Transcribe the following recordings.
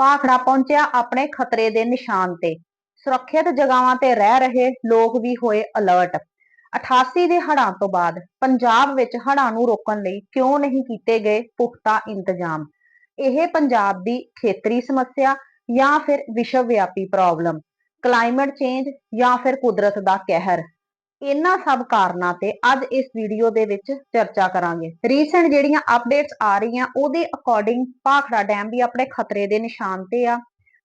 ਭਾਖੜਾ ਪਹੁੰਚਿਆ ਆਪਣੇ ਖਤਰੇ ਦੇ ਨਿਸ਼ਾਨ ਤੇ। ਸੁਰੱਖਿਅਤ ਜਗ੍ਹਾਵਾਂ ਤੇ ਰਹਿ ਰਹੇ ਲੋਕ ਵੀ ਹੋਏ ਅਲਰਟ 88 ਦੇ ਹੜ੍ਹਾਂ ਤੋਂ ਬਾਅਦ ਪੰਜਾਬ ਵਿੱਚ ਹੜ੍ਹਾਂ ਨੂੰ ਰੋਕਣ ਲਈ ਕਿਉਂ ਨਹੀਂ ਕੀਤੇ ਗਏ ਪੁਖਤਾ ਇੰਤਜ਼ਾਮ? ਇਹ ਪੰਜਾਬ ਦੀ ਖੇਤਰੀ ਸਮੱਸਿਆ ਜਾਂ ਫਿਰ ਵਿਸ਼ਵ ਵਿਆਪੀ ਪ੍ਰੋਬਲਮ ਕਲਾਈਮੇਟ ਚੇਂਜ ਜਾਂ ਫਿਰ ਕੁਦਰਤ ਦਾ ਕਹਿਰ? ਇਹਨਾਂ ਸਭ ਕਾਰਨਾਂ ਤੇ ਅੱਜ ਇਸ ਵੀਡੀਓ ਦੇ ਵਿੱਚ ਚਰਚਾ ਕਰਾਂਗੇ। ਰੀਸੈਂਟ ਜਿਹੜੀਆਂ ਅਪਡੇਟਸ ਆ ਰਹੀਆਂ, ਉਹਦੇ ਅਕੋਰਡਿੰਗ ਭਾਖੜਾ ਡੈਮ ਵੀ ਆਪਣੇ ਖਤਰੇ ਦੇ ਨਿਸ਼ਾਨ ਤੇ ਆ,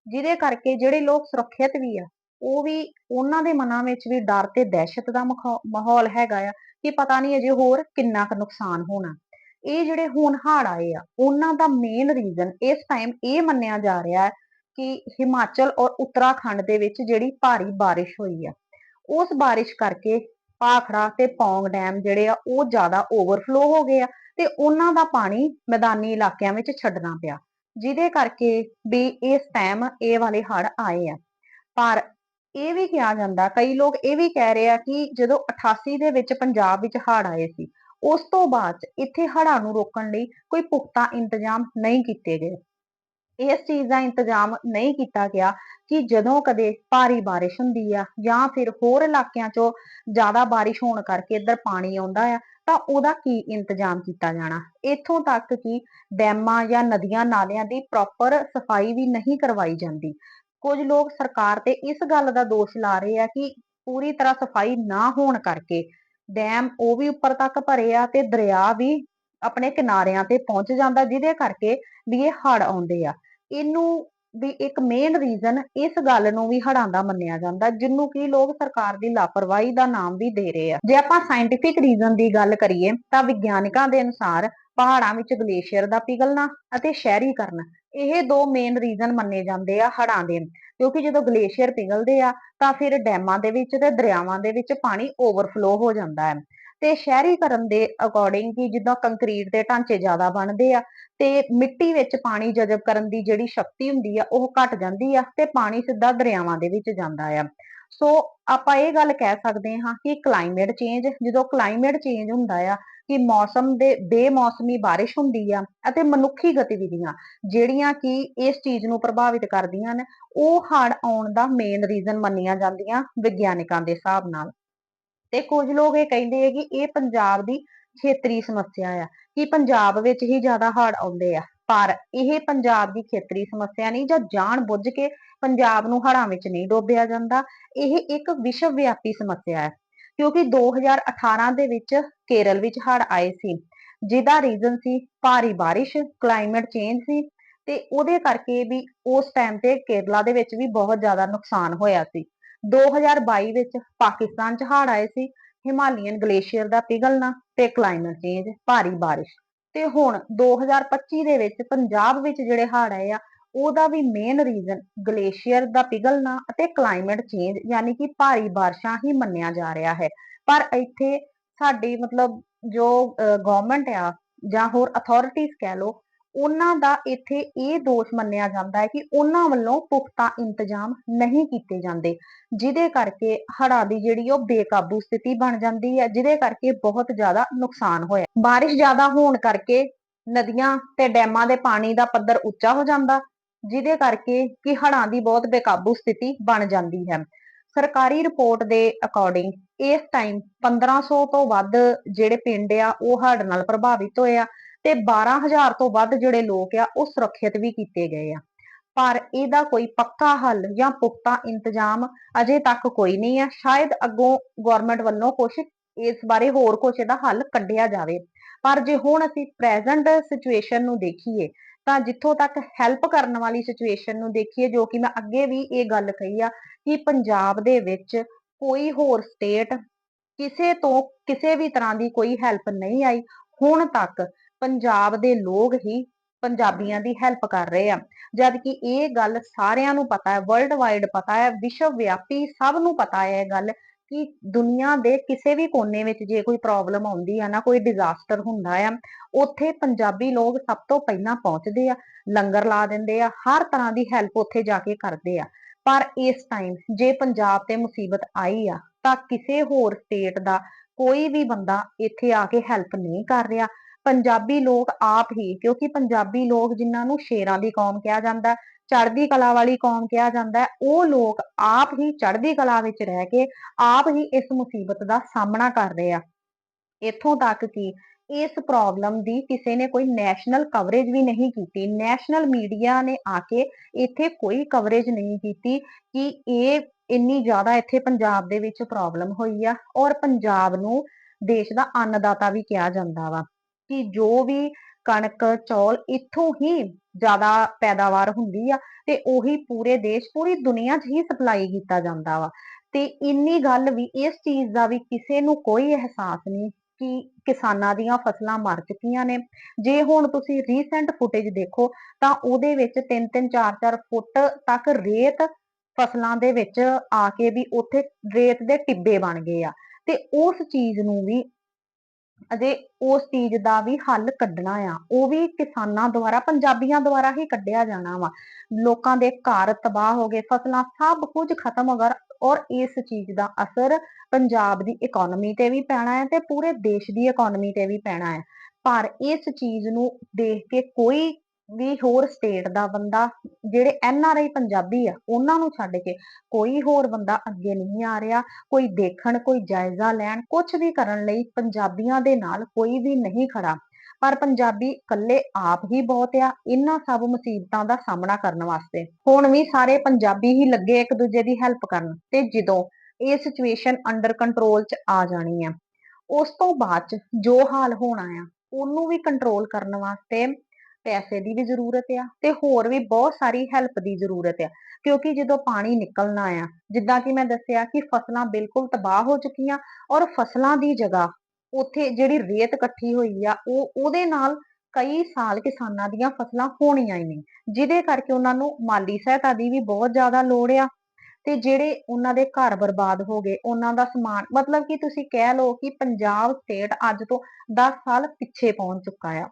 ਜਿਹਦੇ ਕਰਕੇ ਜਿਹੜੇ ਲੋਕ ਸੁਰੱਖਿਅਤ ਵੀ ਆ, ਉਹ ਵੀ ਉਹਨਾਂ ਦੇ ਮਨਾਂ ਵਿੱਚ ਵੀ ਡਰ ਤੇ ਦਹਿਸ਼ਤ ਦਾ ਮਾਹੌਲ ਹੈਗਾ ਆ ਕਿ ਪਤਾ ਨਹੀਂ ਅਜੇ ਹੋਰ ਕਿੰਨਾ ਕੁ ਨੁਕਸਾਨ ਹੋਣਾ। ਇਹ ਜਿਹੜੇ ਹੁਣ ਹੜ੍ਹ ਆਏ ਆ, ਉਹਨਾਂ ਦਾ ਮੇਨ ਰੀਜ਼ਨ ਇਸ ਟਾਈਮ ਇਹ ਮੰਨਿਆ ਜਾ ਰਿਹਾ ਹੈ ਕਿ ਹਿਮਾਚਲ ਔਰ ਉੱਤਰਾਖੰਡ ਦੇ ਵਿੱਚ ਜਿਹੜੀ ਭਾਰੀ ਬਾਰਿਸ਼ ਹੋਈ ਆ। ਉਸ ਬਾਰਿਸ਼ ਕਰਕੇ ਭਾਖੜਾ ਤੇ ਪੌਂਗ ਡੈਮ ਜਿਹੜੇ ਆ ਉਹ ਜ਼ਿਆਦਾ ਓਵਰਫਲੋ ਹੋ ਗਏ ਆ ਤੇ ਉਹਨਾਂ ਦਾ ਪਾਣੀ ਮੈਦਾਨੀ ਇਲਾਕਿਆਂ ਵਿੱਚ ਛੱਡਣਾ ਪਿਆ, ਜਿਹਦੇ ਕਰਕੇ ਵੀ ਇਸ ਟਾਈਮ ਇਹ ਵਾਲੇ ਹੜ ਆਏ ਆ। ਪਰ ਇਹ ਵੀ ਕਿਹਾ ਜਾਂਦਾ, ਕਈ ਲੋਕ ਇਹ ਵੀ ਕਹਿ ਰਹੇ ਆ ਕਿ ਜਦੋਂ 88 ਦੇ ਵਿੱਚ ਪੰਜਾਬ ਵਿੱਚ ਹੜ੍ਹ ਆਏ ਸੀ, ਉਸ ਤੋਂ ਬਾਅਦ ਇੱਥੇ ਹੜ੍ਹਾਂ ਨੂੰ ਰੋਕਣ ਲਈ ਕੋਈ ਪੁਖਤਾ ਇੰਤਜ਼ਾਮ ਨਹੀਂ ਕੀਤੇ ਗਏ। ਇਸ ਚੀਜ਼ ਦਾ ਇੰਤਜ਼ਾਮ ਨਹੀਂ ਕੀਤਾ ਗਿਆ ਕਿ ਜਦੋਂ ਕਦੇ ਭਾਰੀ ਬਾਰਿਸ਼ ਹੁੰਦੀ ਆ ਜਾਂ ਫਿਰ ਹੋਰ ਇਲਾਕਿਆਂ 'ਚੋਂ ਜ਼ਿਆਦਾ ਬਾਰਿਸ਼ ਹੋਣ ਕਰਕੇ ਇੱਧਰ ਪਾਣੀ ਆਉਂਦਾ ਆ, ਤਾਂ ਉਹਦਾ ਕੀ ਇੰਤਜ਼ਾਮ ਕੀਤਾ ਜਾਣਾ? ਇੱਥੋਂ ਤੱਕ ਕਿ ਡੈਮਾਂ ਜਾਂ ਨਦੀਆਂ ਨਾਲਿਆਂ ਦੀ ਪ੍ਰੋਪਰ ਸਫ਼ਾਈ ਵੀ ਨਹੀਂ ਕਰਵਾਈ ਜਾਂਦੀ। ਕੁਝ ਲੋਕ ਸਰਕਾਰ ਤੇ ਇਸ ਗੱਲ ਦਾ ਦੋਸ਼ ਲਾ ਰਹੇ ਆ ਕਿ ਪੂਰੀ ਤਰ੍ਹਾਂ ਸਫ਼ਾਈ ਨਾ ਹੋਣ ਕਰਕੇ ਡੈਮ ਉਹ ਵੀ ਉੱਪਰ ਤੱਕ ਭਰੇ ਆ ਤੇ ਦਰਿਆ ਵੀ ਆਪਣੇ ਕਿਨਾਰਿਆਂ ਤੇ ਪਹੁੰਚ ਜਾਂਦਾ, ਜਿਹਦੇ ਕਰਕੇ ਵੀ ਇਹ ਹੜ ਆਉਂਦੇ ਆ। ਇਹਨੂੰ ਵੀ ਇੱਕ ਮੇਨ ਰੀਜ਼ਨ ਇਸ ਗੱਲ ਨੂੰ ਵੀ ਹੜ੍ਹਾਂ ਦਾ ਮੰਨਿਆ ਜਾਂਦਾ ਜਿਹਨੂੰ ਕਿ ਲੋਕ ਸਰਕਾਰ ਦੀ ਲਾਪਰਵਾਹੀ ਦਾ ਨਾਮ ਵੀ ਦੇ ਰਹੇ ਆ। ਜੇ ਆਪਾਂ ਸਾਇੰਟਿਫਿਕ ਰੀਜ਼ਨ ਦੀ ਗੱਲ ਕਰੀਏ, ਤਾਂ ਵਿਗਿਆਨਕਾਂ ਦੇ ਅਨੁਸਾਰ ਪਹਾੜਾਂ ਵਿੱਚ ਗਲੇਸ਼ੀਅਰ ਦਾ ਪਿਘਲਣਾ ਅਤੇ ਸ਼ਹਿਰੀਕਰਨ, ਇਹ ਦੋ ਮੇਨ ਰੀਜ਼ਨ ਮੰਨੇ ਜਾਂਦੇ ਆ ਹੜਾਂ ਦੇ। ਕਿਉਂਕਿ ਜਦੋਂ ਗਲੇਸ਼ੀਅਰ ਪਿਘਲਦੇ ਆ, ਤਾਂ ਫਿਰ ਡੈਮਾਂ ਦੇ ਵਿੱਚ ਤੇ ਦਰਿਆਵਾਂ ਦੇ ਵਿੱਚ ਪਾਣੀ ਓਵਰਫਲੋ ਹੋ ਜਾਂਦਾ ਹੈ। ਤੇ ਸ਼ਹਿਰੀਕਰਨ ਦੇ ਅਕੋਰਡਿੰਗ ਕਿ ਜਿੱਦਾਂ ਕੰਕਰੀਟ ਦੇ ਢਾਂਚੇ ਜ਼ਿਆਦਾ ਬਣਦੇ ਆ ਤੇ ਮਿੱਟੀ ਵਿੱਚ ਪਾਣੀ ਜਜ਼ਬ ਕਰਨ ਦੀ ਜਿਹੜੀ ਸ਼ਕਤੀ ਹੁੰਦੀ ਆ, ਉਹ ਘਟ ਜਾਂਦੀ ਆ ਤੇ ਪਾਣੀ ਸਿੱਧਾ ਦਰਿਆਵਾਂ ਦੇ ਵਿੱਚ ਜਾਂਦਾ ਆ। ਸੋ ਆਪਾਂ ਇਹ ਗੱਲ ਕਹਿ ਸਕਦੇ ਹਾਂ ਕਿ ਕਲਾਈਮੇਟ ਚੇਂਜ ਜਦੋਂ ਕਲਾਈਮੇਟ ਚੇਂਜ ਹੁੰਦਾ ਆ, ਕਿ ਮੌਸਮ ਦੇ ਬੇਮੌਸਮੀ ਬਾਰਿਸ਼ ਹੁੰਦੀ ਆ ਅਤੇ ਮਨੁੱਖੀ ਗਤੀਵਿਧੀਆਂ ਜਿਹੜੀਆਂ ਕਿ ਇਸ ਚੀਜ਼ ਨੂੰ ਪ੍ਰਭਾਵਿਤ ਕਰਦੀਆਂ ਨੇ, ਉਹ ਹੜ੍ਹ ਆਉਣ ਦਾ ਮੇਨ ਰੀਜ਼ਨ ਮੰਨੀਆਂ ਜਾਂਦੀਆਂ ਵਿਗਿਆਨਿਕਾਂ ਦੇ ਹਿਸਾਬ ਨਾਲ। ਤੇ ਕੁਝ ਲੋਕ ਇਹ ਕਹਿੰਦੇ ਆ ਕਿ ਇਹ ਪੰਜਾਬ ਦੀ ਖੇਤਰੀ ਸਮੱਸਿਆ ਆ, ਕਿ ਪੰਜਾਬ ਵਿੱਚ ਹੀ ਜ਼ਿਆਦਾ ਹੜ੍ਹ ਆਉਂਦੇ ਆ, ਪਰ ਇਹ ਪੰਜਾਬ ਦੀ ਖੇਤਰੀ ਸਮੱਸਿਆ ਨਹੀਂ ਜਾਂ ਜਾਣ ਬੁੱਝ ਕੇ ਪੰਜਾਬ ਨੂੰ ਹੜ੍ਹਾਂ ਵਿੱਚ ਨਹੀਂ ਡੋਬਿਆ ਜਾਂਦਾ, ਇਹ ਇੱਕ ਵਿਸ਼ਵ ਵਿਆਪੀ ਸਮੱਸਿਆ ਹੈ ਕਿਉਂਕਿ 2018 ਦੇ ਵਿੱਚ ਕੇਰਲ ਵਿੱਚ ਹੜ੍ਹ ਆਏ ਸੀ, ਜਿਹਦਾ ਰੀਜ਼ਨ ਸੀ ਭਾਰੀ ਬਾਰਿਸ਼ ਕਲਾਈਮੇਟ ਚੇਂਜ ਸੀ, ਤੇ ਉਹਦੇ ਕਰਕੇ ਵੀ ਉਸ ਟਾਈਮ ਤੇ ਕੇਰਲਾ ਦੇ ਵਿੱਚ ਵੀ ਬਹੁਤ ਜ਼ਿਆਦਾ ਨੁਕਸਾਨ ਹੋਇਆ ਸੀ। 2022 ਵਿੱਚ ਪਾਕਿਸਤਾਨ 'ਚ ਹੜ੍ਹ ਆਏ ਸੀ, ਹਿਮਾਲੀਅਨ ਗਲੇਸ਼ੀਅਰ ਦਾ ਪਿਘਲਣਾ ਤੇ ਕਲਾਈਮੇਟ ਚੇਂਜ ਭਾਰੀ ਬਾਰਿਸ਼। ਤੇ ਹੁਣ 2025 ਦੇ ਵਿੱਚ ਪੰਜਾਬ ਵਿੱਚ ਜਿਹੜੇ ਹੜ੍ਹ ਆਏ ਆ, ਉਹਦਾ ਵੀ ਮੇਨ ਰੀਜ਼ਨ ਗਲੇਸ਼ੀਅਰ ਦਾ ਪਿਘਲਣਾ ਅਤੇ ਕਲਾਈਮੇਟ ਚੇਂਜ ਯਾਨੀ ਕਿ ਭਾਰੀ ਬਾਰਿਸ਼ਾਂ ਹੀ ਮੰਨਿਆ ਜਾ ਰਿਹਾ ਹੈ। ਪਰ ਇੱਥੇ ਸਾਡੀ ਮਤਲਬ ਜੋ ਗਵਰਨਮੈਂਟ ਆ ਜਾਂ ਹੋਰ ਅਥਾਰਟੀਜ਼ ਕਹਿ ਲਓ ਉਹਨਾਂ ਦਾ ਇੱਥੇ ਇਹ ਦੋਸ਼ ਮੰਨਿਆ ਜਾਂਦਾ ਹੈ ਕਿ ਉਹਨਾਂ ਵੱਲੋਂ ਪੁਖਤਾ ਇੰਤਜ਼ਾਮ ਨਹੀਂ ਕੀਤੇ ਜਾਂਦੇ, ਜਿਹਦੇ ਕਰਕੇ ਹੜ੍ਹਾਂ ਦੀ ਜਿਹੜੀ ਉਹ ਬੇਕਾਬੂ ਸਥਿਤੀ ਬਣ ਜਾਂਦੀ ਹੈ, ਜਿਹਦੇ ਕਰਕੇ ਬਹੁਤ ਜ਼ਿਆਦਾ ਨੁਕਸਾਨ ਹੋਇਆ। ਬਾਰਿਸ਼ ਜ਼ਿਆਦਾ ਹੋਣ ਕਰਕੇ ਨਦੀਆਂ ਤੇ ਡੈਮਾਂ ਦੇ ਪਾਣੀ ਦਾ ਪੱਧਰ ਉੱਚਾ ਹੋ ਜਾਂਦਾ, ਜਿਹਦੇ ਕਰਕੇ ਕਿ ਹੜ੍ਹਾਂ ਦੀ ਬਹੁਤ ਬੇਕਾਬੂ ਸਥਿਤੀ ਬਣ ਜਾਂਦੀ ਹੈ। ਸਰਕਾਰੀ ਰਿਪੋਰਟ ਦੇ ਅਕੋਰਡਿੰਗ ਇਸ ਟਾਈਮ 1500 ਤੋਂ ਵੱਧ ਜਿਹੜੇ ਪਿੰਡ ਆ, ਉਹ ਹੜ੍ਹ ਨਾਲ ਪ੍ਰਭਾਵਿਤ ਹੋਏ ਆ। ਤੇ 12000 ਤੋਂ ਵੱਧ ਜਿਹੜੇ ਲੋਕ ਆ, ਉਹ ਸੁਰੱਖਿਅਤ ਵੀ ਕੀਤੇ ਗਏ ਆ। ਪਰ ਇਹਦਾ ਕੋਈ ਪੱਕਾ ਹੱਲ ਜਾਂ ਪੁਖਤਾ ਇੰਤਜ਼ਾਮ ਅਜੇ ਤੱਕ ਕੋਈ ਨਹੀਂ ਹੈ ਸ਼ਾਇਦ ਅੱਗੋਂ ਗਵਰਨਮੈਂਟ ਵੱਲੋਂ ਕੁਝ ਇਸ ਬਾਰੇ ਹੋਰ ਕੁਝ ਇਹਦਾ ਹੱਲ ਕੱਢਿਆ ਜਾਵੇ। ਪਰ ਜੇ ਹੁਣ ਅਸੀਂ ਪ੍ਰੈਜ਼ੈਂਟ ਸਿਚੁਏਸ਼ਨ ਨੂੰ ਦੇਖੀਏ, ਤਾਂ ਜਿੱਥੋਂ ਤੱਕ ਹੈਲਪ ਕਰਨ ਵਾਲੀ ਸਿਚੁਏਸ਼ਨ ਨੂੰ ਦੇਖੀਏ, ਜੋ ਕਿ ਮੈਂ ਅੱਗੇ ਵੀ ਇਹ ਗੱਲ ਕਹੀ ਆ ਕਿ ਪੰਜਾਬ ਦੇ ਵਿੱਚ ਕੋਈ ਹੋਰ ਸਟੇਟ ਕਿਸੇ ਤੋਂ, ਕਿਸੇ ਵੀ ਤਰ੍ਹਾਂ ਦੀ ਕੋਈ ਹੈਲਪ ਨਹੀਂ ਆਈ। ਹੁਣ ਤੱਕ ਪੰਜਾਬ ਦੇ ਲੋਕ ਹੀ ਪੰਜਾਬੀਆਂ ਦੀ ਹੈਲਪ ਕਰ ਰਹੇ ਆ। ਜਦ ਕਿ ਇਹ ਗੱਲ ਸਾਰਿਆਂ ਨੂੰ ਪਤਾ ਹੈ ਵਰਲਡ ਵਾਈਡ ਪਤਾ ਹੈ ਵਿਸ਼ਵ ਵਿਆਪੀ ਸਭ ਨੂੰ ਪਤਾ ਹੈ ਇਹ ਗੱਲ ਕਿ ਦੁਨੀਆ ਦੇ ਕਿਸੇ ਵੀ ਕੋਨੇ ਵਿੱਚ ਜੇ ਕੋਈ ਪ੍ਰੋਬਲਮ ਆਉਂਦੀ ਆ ਨਾ, ਕੋਈ ਡਿਜ਼ਾਸਟਰ ਹੁੰਦਾ ਆ, ਉੱਥੇ ਪੰਜਾਬੀ ਲੋਕ ਸਭ ਤੋਂ ਪਹਿਲਾਂ ਪਹੁੰਚਦੇ ਆ, ਲੰਗਰ ਲਾ ਦਿੰਦੇ ਆ, ਹਰ ਤਰ੍ਹਾਂ ਦੀ ਹੈਲਪ ਉੱਥੇ ਜਾ ਕੇ ਕਰਦੇ ਆ। ਪਰ ਇਸ ਟਾਈਮ ਜੇ ਪੰਜਾਬ ਤੇ ਮੁਸੀਬਤ ਆਈ ਆ, ਤਾਂ ਕਿਸੇ ਹੋਰ ਸਟੇਟ ਦਾ ਕੋਈ ਵੀ ਬੰਦਾ ਇੱਥੇ ਆ ਕੇ ਹੈਲਪ ਨਹੀਂ ਕਰ ਰਿਹਾ। ਪੰਜਾਬੀ ਲੋਕ ਆਪ ਹੀ, ਕਿਉਂਕਿ ਪੰਜਾਬੀ ਲੋਕ ਜਿਨ੍ਹਾਂ ਨੂੰ ਸ਼ੇਰਾਂ ਦੀ ਕੌਮ ਕਿਹਾ ਜਾਂਦਾ, ਚੜ੍ਹਦੀ ਕਲਾ ਵਾਲੀ ਕੌਮ ਕਿਹਾ ਜਾਂਦਾ, ਉਹ ਲੋਕ ਆਪ ਹੀ ਚੜ੍ਹਦੀ ਕਲਾ ਵਿੱਚ ਰਹਿ ਕੇ ਆਪ ਹੀ ਇਸ ਮੁਸੀਬਤ ਦਾ ਸਾਹਮਣਾ ਕਰ ਰਹੇ ਆ। ਇੱਥੋਂ ਤੱਕ ਕਿ ਇਸ ਪ੍ਰੋਬਲਮ ਦੀ ਕਿਸੇ ਨੇ ਕੋਈ ਨੈਸ਼ਨਲ ਕਵਰੇਜ ਵੀ ਨਹੀਂ ਕੀਤੀ। ਨੈਸ਼ਨਲ ਮੀਡੀਆ ਨੇ ਆ ਕੇ ਇੱਥੇ ਕੋਈ ਕਵਰੇਜ ਨਹੀਂ ਕੀਤੀ ਕਿ ਇਹ ਇੰਨੀ ਜ਼ਿਆਦਾ ਇੱਥੇ ਪੰਜਾਬ ਦੇ ਵਿੱਚ ਪ੍ਰੋਬਲਮ ਹੋਈ ਆ ਔਰ ਪੰਜਾਬ ਨੂੰ ਦੇਸ਼ ਦਾ ਅੰਨਦਾਤਾ ਵੀ ਕਿਹਾ ਜਾਂਦਾ ਵਾ। ਕਿ ਜੋ ਵੀ ਕਣਕ, ਚੌਲ ਇੱਥੋਂ ਹੀ ਜ਼ਿਆਦਾ ਪੈਦਾਵਾਰ ਹੁੰਦੀ ਆ ਤੇ ਉਹੀ ਪੂਰੇ ਦੇਸ਼, ਪੂਰੀ ਦੁਨੀਆ 'ਚ ਹੀ ਸਪਲਾਈ ਕੀਤਾ ਜਾਂਦਾ ਵਾ। ਤੇ ਇੰਨੀ ਗੱਲ ਵੀ ਇਸ ਚੀਜ਼ ਦਾ ਵੀ ਕਿਸੇ ਨੂੰ ਕੋਈ ਅਹਿਸਾਸ ਨਹੀਂ ਕਿ ਕਿਸਾਨਾਂ ਦੀਆਂ ਫਸਲਾਂ ਮਰ ਚੁੱਕੀਆਂ ਨੇ। ਜੇ ਹੁਣ ਤੁਸੀਂ ਰੀਸੈਂਟ ਫੁਟੇਜ ਦੇਖੋ ਤਾਂ ਉਹਦੇ ਵਿੱਚ 3-3 4-4 ਫੁੱਟ ਤੱਕ ਰੇਤ ਫਸਲਾਂ ਦੇ ਵਿੱਚ ਆ ਕੇ ਵੀ ਉੱਥੇ ਰੇਤ ਦੇ ਟਿੱਬੇ ਬਣ ਗਏ ਆ। ਤੇ ਉਸ ਚੀਜ਼ ਨੂੰ ਵੀ ਅਜੇ ਉਸ ਚੀਜ਼ ਦਾ ਵੀ ਹੱਲ ਕੱਢਣਾ ਆ। ਉਹ ਵੀ ਕਿਸਾਨਾਂ ਦੁਆਰਾ, ਪੰਜਾਬੀਆਂ ਦੁਆਰਾ ਹੀ ਕੱਢਿਆ ਜਾਣਾ ਵਾ। ਲੋਕਾਂ ਦੇ ਘਰ ਤਬਾਹ ਹੋ ਗਏ, ਫਸਲਾਂ ਸਭ ਕੁਝ ਖਤਮ ਹੋ ਗਿਆ ਔਰ ਇਸ ਚੀਜ਼ ਦਾ ਅਸਰ ਪੰਜਾਬ ਦੀ ਇਕਨੋਮੀ ਤੇ ਵੀ ਪੈਣਾ ਹੈ ਤੇ ਪੂਰੇ ਦੇਸ਼ ਦੀ ਇਕਨੋਮੀ ਤੇ ਵੀ ਪੈਣਾ ਹੈ। ਪਰ ਇਸ ਚੀਜ਼ ਨੂੰ ਦੇਖ ਕੇ ਕੋਈ ਵੀ ਹੋਰ ਸਟੇਟ ਦਾ ਬੰਦਾ, ਜਿਹੜੇ ਐਨ ਆਰ ਆਈ ਪੰਜਾਬੀ ਆ, ਉਹਨਾਂ ਨੂੰ ਛੱਡ ਕੇ ਕੋਈ ਹੋਰ ਬੰਦਾ ਅੱਗੇ ਨਹੀਂ ਆ ਰਿਹਾ, ਕੋਈ ਦੇਖਣ, ਕੋਈ ਜਾਇਜ਼ਾ ਲੈਣ ਕੁਝ ਵੀ ਕਰਨ ਲਈ ਪੰਜਾਬੀਆਂ ਦੇ ਨਾਲ ਕੋਈ ਵੀ ਨਹੀਂ ਖੜਾ। ਪਰ ਪੰਜਾਬੀ ਇਕੱਲੇ ਆਪ ਹੀ ਬਹੁਤ ਆ, ਇਹਨਾਂ ਸਭ ਮੁਸੀਬਤਾਂ ਦਾ ਸਾਹਮਣਾ ਕਰਨ ਵਾਸਤੇ। ਹੁਣ ਵੀ ਸਾਰੇ ਪੰਜਾਬੀ ਹੀ ਲੱਗੇ ਇੱਕ ਦੂਜੇ ਦੀ ਹੈਲਪ ਕਰਨ, ਤੇ ਜਦੋਂ ਇਹ ਸਿਚੁਏਸ਼ਨ ਅੰਡਰ ਕੰਟਰੋਲ 'ਚ ਆ ਜਾਣੀ ਆ, ਉਸ ਤੋਂ ਬਾਅਦ 'ਚ ਜੋ ਹਾਲ ਹੋਣਾ ਆ, ਉਹਨੂੰ ਵੀ ਕੰਟਰੋਲ ਕਰਨ ਵਾਸਤੇ ਪੈਸੇ ਦੀ ਵੀ ਜ਼ਰੂਰਤ ਆ ਤੇ ਹੋਰ ਵੀ ਬਹੁਤ ਸਾਰੀ ਹੈਲਪ ਦੀ ਜ਼ਰੂਰਤ ਆ। ਕਿਉਂਕਿ ਜਦੋਂ ਪਾਣੀ ਨਿਕਲਣਾ ਆ, ਜਿੱਦਾਂ ਕਿ ਮੈਂ ਦੱਸਿਆ ਕਿ ਫਸਲਾਂ ਬਿਲਕੁਲ ਤਬਾਹ ਹੋ ਚੁੱਕੀਆਂ ਔਰ ਫਸਲਾਂ ਦੀ ਜਗ੍ਹਾ ਉੱਥੇ ਜਿਹੜੀ ਰੇਤ ਇਕੱਠੀ ਹੋਈ ਆ, ਉਹ ਉਹਦੇ ਨਾਲ ਕਈ ਸਾਲ ਕਿਸਾਨਾਂ ਦੀਆਂ ਫਸਲਾਂ ਹੋਣੀਆਂ ਹੀ ਨਹੀਂ, ਜਿਹਦੇ ਕਰਕੇ ਉਹਨਾਂ ਨੂੰ ਮਾਲੀ ਸਹਾਇਤਾ ਦੀ ਵੀ ਬਹੁਤ ਜ਼ਿਆਦਾ ਲੋੜ ਆ ਤੇ ਜਿਹੜੇ ਉਹਨਾਂ ਦੇ ਘਰ ਬਰਬਾਦ ਹੋ ਗਏ, ਉਹਨਾਂ ਦਾ ਸਮਾਨ, ਮਤਲਬ ਕਿ ਤੁਸੀਂ ਕਹਿ ਲਓ ਕਿ ਪੰਜਾਬ ਸਟੇਟ ਅੱਜ ਤੋਂ 10 ਸਾਲ ਪਿੱਛੇ ਪਹੁੰਚ ਚੁੱਕਾ ਆ।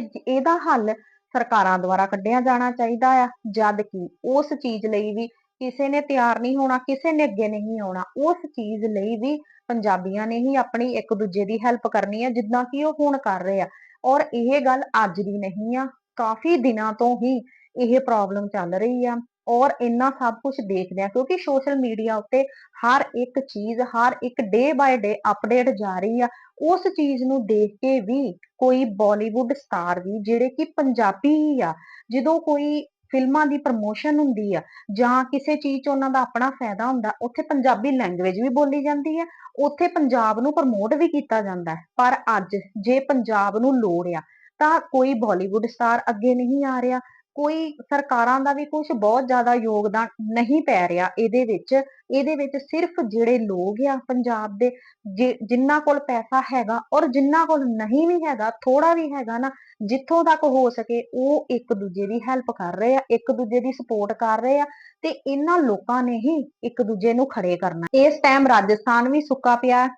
ਤੇ ਇਹਦਾ ਹੱਲ ਸਰਕਾਰਾਂ ਦੁਆਰਾ ਕੱਢਿਆ ਜਾਣਾ ਚਾਹੀਦਾ ਆ, ਜਦ ਕਿ ਉਸ ਚੀਜ਼ ਲਈ ਵੀ ਕਿਸੇ ਨੇ ਤਿਆਰ ਨਹੀਂ ਹੋਣਾ, ਕਿਸੇ ਨੇ ਅੱਗੇ ਨਹੀਂ ਆਉਣਾ, ਉਸ ਚੀਜ਼ ਲਈ ਵੀ ਪੰਜਾਬੀਆਂ ਨੇ ਹੀ ਆਪਣੀ ਇੱਕ ਦੂਜੇ ਦੀ ਹੈਲਪ ਕਰਨੀ ਹੈ ਜਿੱਦਾਂ ਕਿ ਉਹ ਹੁਣ ਕਰ ਰਹੇ ਆ। ਔਰ ਇਹ ਗੱਲ ਅੱਜ ਦੀ ਨਹੀਂ ਆ, ਕਾਫੀ ਦਿਨਾਂ ਤੋਂ ਹੀ ਇਹ ਪ੍ਰੋਬਲਮ ਚੱਲ ਰਹੀ ਆ। ਔਰ ਇੰਨਾ ਸਭ ਕੁਝ ਦੇਖਦੇ ਆ ਕਿਉਂਕਿ ਸੋਸ਼ਲ ਮੀਡੀਆ ਉੱਤੇ ਹਰ ਇੱਕ ਚੀਜ਼, ਹਰ ਇੱਕ ਡੇ ਬਾਏ ਡੇ ਅਪਡੇਟ ਜਾ ਰਹੀ ਆ, ਉਸ ਚੀਜ਼ ਨੂੰ ਦੇਖ ਕੇ ਵੀ ਕੋਈ ਬਾਲੀਵੁੱਡ ਸਟਾਰ ਵੀ, ਜਿਹੜੇ ਕਿ ਪੰਜਾਬੀ ਹੀ ਆ, ਜਦੋਂ ਕੋਈ ਫਿਲਮਾਂ ਦੀ ਪ੍ਰਮੋਸ਼ਨ ਹੁੰਦੀ ਆ, ਜਾਂ ਕਿਸੇ ਚੀਜ਼ 'ਚ ਉਹਨਾਂ ਦਾ ਆਪਣਾ ਫਾਇਦਾ ਹੁੰਦਾ, ਉੱਥੇ ਪੰਜਾਬੀ ਲੈਂਗੁਏਜ ਵੀ ਬੋਲੀ ਜਾਂਦੀ ਹੈ ਉੱਥੇ ਪੰਜਾਬ ਨੂੰ ਪ੍ਰਮੋਟ ਵੀ ਕੀਤਾ ਜਾਂਦਾ ਪਰ ਅੱਜ ਜੇ ਪੰਜਾਬ ਨੂੰ ਲੋੜ ਆ, ਤਾਂ ਕੋਈ ਬਾਲੀਵੁੱਡ ਸਟਾਰ ਅੱਗੇ ਨਹੀਂ ਆ ਰਿਹਾ ਕੋਈ ਸਰਕਾਰਾਂ ਦਾ ਵੀ ਕੁਝ ਬਹੁਤ ਜ਼ਿਆਦਾ ਯੋਗਦਾਨ ਨਹੀਂ ਪੈ ਰਿਹਾ ਇਹਦੇ ਵਿੱਚ ਇਹਦੇ ਵਿੱਚ ਸਿਰਫ ਜਿਹੜੇ ਲੋਕ ਆ ਪੰਜਾਬ ਦੇ, ਜਿ- ਜਿਨ੍ਹਾਂ ਕੋਲ ਪੈਸਾ ਹੈਗਾ ਔਰ ਜਿਨ੍ਹਾਂ ਕੋਲ ਨਹੀਂ ਵੀ ਹੈਗਾ ਥੋੜਾ ਵੀ ਹੈਗਾ ਨਾ, ਜਿੱਥੋਂ ਤੱਕ ਹੋ ਸਕੇ ਉਹ ਇੱਕ ਦੂਜੇ ਦੀ ਹੈਲਪ ਕਰ ਰਹੇ ਆ, ਇੱਕ ਦੂਜੇ ਦੀ ਸਪੋਰਟ ਕਰ ਰਹੇ ਆ ਤੇ ਇਹਨਾਂ ਲੋਕਾਂ ਨੇ ਹੀ ਇੱਕ ਦੂਜੇ ਨੂੰ ਖੜੇ ਕਰਨਾ। ਇਸ ਟਾਈਮ ਰਾਜਸਥਾਨ ਵੀ ਸੁੱਕਾ ਪਿਆ,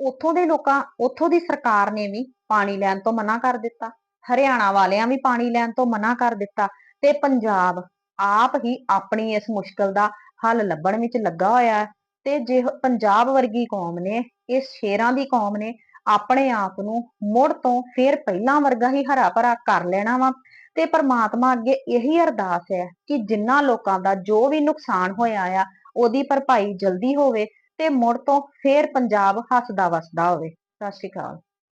ਉੱਥੋਂ ਦੇ ਲੋਕਾਂ, ਉੱਥੋਂ ਦੀ ਸਰਕਾਰ ਨੇ ਵੀ ਪਾਣੀ ਲੈਣ ਤੋਂ ਮਨਾ ਕਰ ਦਿੱਤਾ। ਹਰਿਆਣਾ ਵਾਲਿਆਂ ਵੀ ਪਾਣੀ ਲੈਣ ਤੋਂ ਮਨਾ ਕਰ ਦਿੱਤਾ ਤੇ ਪੰਜਾਬ ਆਪ ਹੀ ਆਪਣੀ ਇਸ ਮੁਸ਼ਕਲ ਦਾ ਹੱਲ ਲੱਭਣ ਵਿੱਚ ਲੱਗਾ ਹੋਇਆ ਹੈ। ਤੇ ਜੇ ਪੰਜਾਬ ਵਰਗੀ ਕੌਮ ਨੇ, ਇਸ ਸ਼ੇਰਾਂ ਦੀ ਕੌਮ ਨੇ ਆਪਣੇ ਆਪ ਨੂੰ ਮੁੜ ਤੋਂ ਫੇਰ ਪਹਿਲਾਂ ਵਰਗਾ ਹੀ ਹਰਾ ਭਰਾ ਕਰ ਲੈਣਾ ਵਾ ਤੇ ਪ੍ਰਮਾਤਮਾ ਅੱਗੇ ਇਹੀ ਅਰਦਾਸ ਹੈ ਕਿ ਜਿਨ੍ਹਾਂ ਲੋਕਾਂ ਦਾ ਜੋ ਵੀ ਨੁਕਸਾਨ ਹੋਇਆ ਆ, ਉਹਦੀ ਭਰਪਾਈ ਜਲਦੀ ਹੋਵੇ ਤੇ ਮੁੜ ਤੋਂ ਫੇਰ ਪੰਜਾਬ ਹੱਸਦਾ ਵਸਦਾ ਹੋਵੇ। ਸਤਿ ਸ਼੍ਰੀ ਅਕਾਲ।